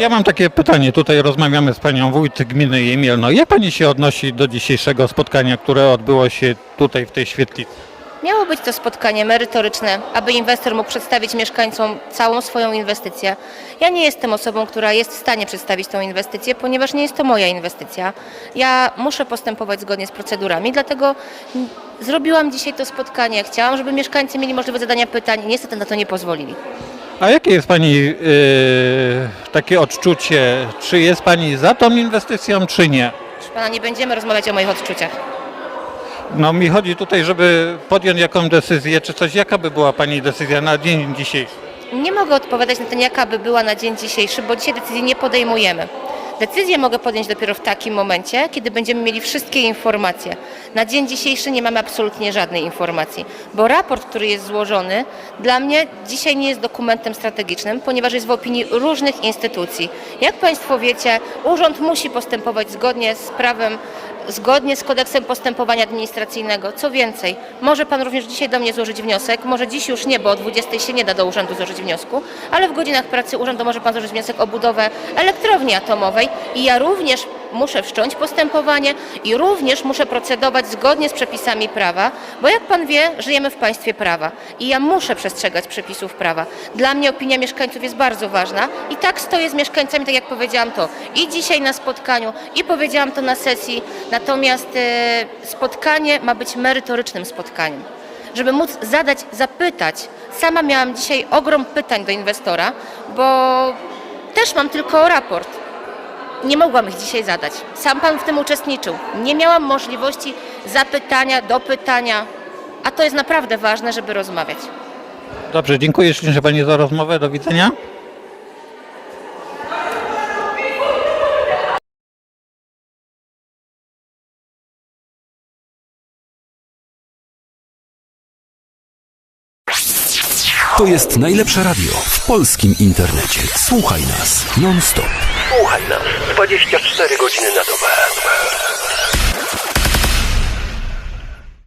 Ja mam takie pytanie, tutaj rozmawiamy z panią wójt gminy Jemielno. Jak pani się odnosi do dzisiejszego spotkania, które odbyło się tutaj w tej świetlicy? Miało być to spotkanie merytoryczne, aby inwestor mógł przedstawić mieszkańcom całą swoją inwestycję. Ja nie jestem osobą, która jest w stanie przedstawić tą inwestycję, ponieważ nie jest to moja inwestycja. Ja muszę postępować zgodnie z procedurami, dlatego zrobiłam dzisiaj to spotkanie. Chciałam, żeby mieszkańcy mieli możliwość zadania pytań. Niestety na to nie pozwolili. A jakie jest pani yy, takie odczucie? Czy jest pani za tą inwestycją, czy nie? Proszę pana, nie będziemy rozmawiać o moich odczuciach. No mi chodzi tutaj, żeby podjąć jaką decyzję, czy coś, jaka by była pani decyzja na dzień dzisiejszy? Nie mogę odpowiadać na ten, jaka by była na dzień dzisiejszy, bo dzisiaj decyzji nie podejmujemy. Decyzję mogę podjąć dopiero w takim momencie, kiedy będziemy mieli wszystkie informacje. Na dzień dzisiejszy nie mamy absolutnie żadnej informacji, bo raport, który jest złożony, dla mnie dzisiaj nie jest dokumentem strategicznym, ponieważ jest w opinii różnych instytucji. Jak Państwo wiecie, urząd musi postępować zgodnie z prawem zgodnie z kodeksem postępowania administracyjnego. Co więcej, może Pan również dzisiaj do mnie złożyć wniosek, może dziś już nie, bo o 20 się nie da do urzędu złożyć wniosku, ale w godzinach pracy urzędu może Pan złożyć wniosek o budowę elektrowni atomowej i ja również muszę wszcząć postępowanie i również muszę procedować zgodnie z przepisami prawa, bo jak Pan wie, żyjemy w państwie prawa i ja muszę przestrzegać przepisów prawa. Dla mnie opinia mieszkańców jest bardzo ważna i tak stoję z mieszkańcami, tak jak powiedziałam to i dzisiaj na spotkaniu, i powiedziałam to na sesji, natomiast e, spotkanie ma być merytorycznym spotkaniem. Żeby móc zadać, zapytać, sama miałam dzisiaj ogrom pytań do inwestora, bo też mam tylko raport. Nie mogłam ich dzisiaj zadać. Sam Pan w tym uczestniczył. Nie miałam możliwości zapytania, dopytania, a to jest naprawdę ważne, żeby rozmawiać. Dobrze, dziękuję ślicznie pani za rozmowę, do widzenia. To jest najlepsze radio w polskim internecie. Słuchaj nas non stop. Słuchaj nas 24 godziny na dobę.